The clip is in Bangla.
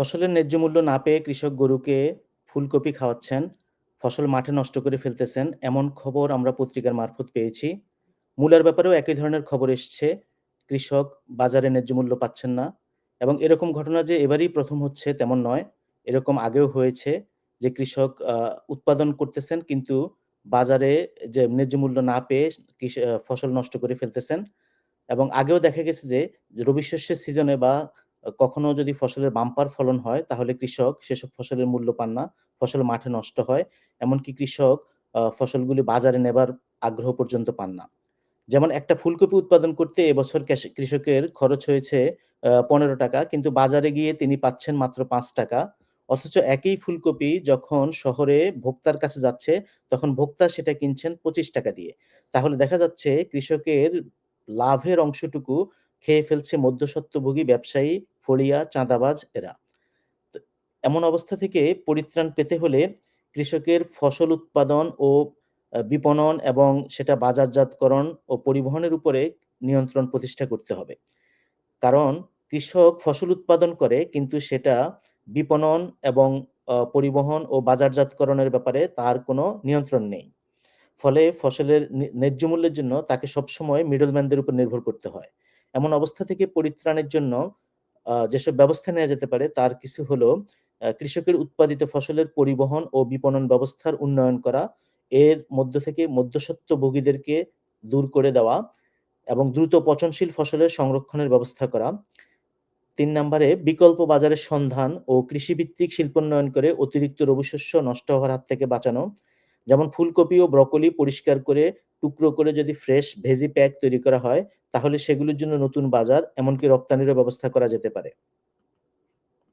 ফসলের ন্যায্য মূল্য না পেয়ে কৃষক গরুকে ফুলকপি খাওয়াচ্ছেন, ফসল মাঠে নষ্ট করে ফেলতেছেন, এমন খবর আমরা পত্রিকার মারফত পেয়েছি। মূলার ব্যাপারেও একই ধরনের খবর এসছে। কৃষক বাজারে ন্যায্য মূল্য পাচ্ছেন না এবং এরকম ঘটনা যে এবারই প্রথম হচ্ছে তেমন নয়। এরকম আগেও হয়েছে যে কৃষক উৎপাদন করতেছেন কিন্তু বাজারে যে ন্যায্য মূল্য না পেয়ে ফসল নষ্ট করে ফেলতেছেন এবং আগেও দেখা গেছে যে রবি শস্যের সিজনে বা কখনো যদি ফসলের বাম্পার ফলন হয় তাহলে কৃষক সেসব ফসলের মূল্য পান না। ফসল মাঠে নষ্ট হয়। এমনকি কৃষক ফসলগুলি বাজারে নেবার আগ্রহ পর্যন্ত পান না। যেমন একটা ফুলকপি উৎপাদন করতে এবছর কৃষকের খরচ হয়েছে পনেরো টাকা কিন্তু বাজারে গিয়ে তিনি পাচ্ছেন মাত্র পাঁচ টাকা অথচ একই ফুলকপি যখন শহরে ভোক্তার কাছে যাচ্ছে তখন ভোক্তা সেটা কিনছেন ৳২৫ দিয়ে। তাহলে দেখা যাচ্ছে কৃষকের লাভের অংশটুকু খেয়ে ফেলছে মধ্যস্বত্বভোগী ব্যবসায়ী, ফড়িয়া, চাঁদাবাজ এরা। এমন অবস্থা থেকে পরিত্রাণ পেতে হলে কৃষকের ফসল উৎপাদন ও বিপণন এবং সেটা বাজারজাতকরণ ও পরিবহনের উপরে নিয়ন্ত্রণ প্রতিষ্ঠা করতে হবে। কারণ কৃষক ফসল উৎপাদন করে কিন্তু সেটা বিপণন এবং পরিবহন ও বাজারজাতকরণের ব্যাপারে তার কোনো নিয়ন্ত্রণ নেই। ফলে ফসলের ন্যায্য মূল্যের জন্য তাকে সবসময় মিডলম্যানদের উপর নির্ভর করতে হয়। এমন অবস্থা থেকে পরিত্রাণের জন্য যেসব ব্যবস্থা নেওয়া যেতে পারে, তার কিছু হলো কৃষকের উৎপাদিত ফসলের পরিবহন ও বিপণন ব্যবস্থার উন্নয়ন করা। এর মধ্য থেকে মধ্যস্বত্বভোগীদেরকে দূর করে দেওয়া এবং দ্রুত পচনশীল ফসলের সংরক্ষণের ব্যবস্থা করা। তিন নম্বরে, বিকল্প বাজারের সন্ধান ও কৃষিভিত্তিক শিল্পোন্নয়ন করে অতিরিক্ত রবিশস্য নষ্ট হওয়ার হাত থেকে বাঁচানো। যেমন ফুলকপি ও ব্রকোলি পরিষ্কার করে টুকরো করে যদি ফ্রেশ ভেজি প্যাক তৈরি করা হয়, তাহলে সেগুলোর জন্য নতুন বাজার, এমনকি রপ্তানিরও ব্যবস্থা করা যেতে পারে।